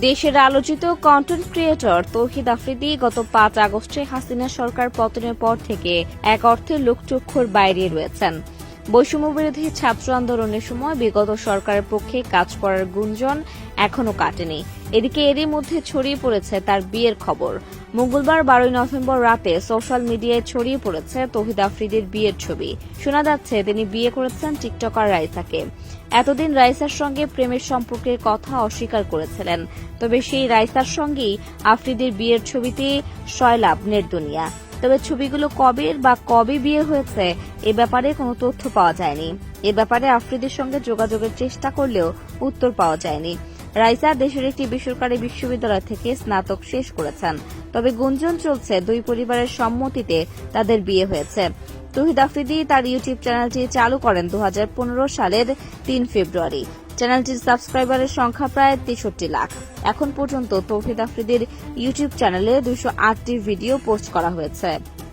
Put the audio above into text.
দেশের আলোচিত content creator তৌহিদ আফ্রিদি গত পাঁচ আগস্টে হাসিনা সরকার পতনের পর থেকে এক অর্থে লোকচক্ষুর বাইরে রয়েছেন। বৈষম্য বিরোধী ছাত্র আন্দোলনের সময় বিগত সরকারের পক্ষে কাজ করার গুঞ্জন এখনও কাটেনি। এদিকে এরই মধ্যে ছড়িয়ে পড়েছে তার বিয়ের খবর। মঙ্গলবার বারোই নভেম্বর রাতে সোশ্যাল মিডিয়ায় ছড়িয়ে পড়েছে তহিদ আফ্রিদির বিয়ের ছবি। শোনা যাচ্ছে, তিনি বিয়ে করেছেন টিকটকার রাইসাকে। এতদিন রাইসার সঙ্গে প্রেমের সম্পর্কের কথা অস্বীকার করেছিলেন। তবে সেই রাইসার সঙ্গেই আফ্রিদির বিয়ের ছবিতে সয়লাভ নেট দুনিয়া। তবে ছবিগুলো কবে বা কবে বিয়ে হয়েছে এ ব্যাপারে কোনো তথ্য পাওয়া যায়নি। এ ব্যাপারে আফ্রিদের সঙ্গে যোগাযোগের চেষ্টা করলেও উত্তর পাওয়া যায়নি। রাইসা দেশের একটি বেসরকারি বিশ্ববিদ্যালয় থেকে স্নাতক শেষ করেছেন। তবে গুঞ্জন চলছে দুই পরিবারের সম্মতিতে তাদের বিয়ে হয়েছে। তহিদ আফ্রিদি তার ইউটিউব চ্যানেলটি চালু করেন দু হাজার পনেরো সালের তিন ফেব্রুয়ারি। চ্যানেলটির সাবস্ক্রাইবারের সংখ্যা প্রায় তেষট্টি লাখ। এখন পর্যন্ত তৌহিদ আফ্রিদির ইউটিউব চ্যানেলে দুশো আটটি ভিডিও পোস্ট করা হয়েছে।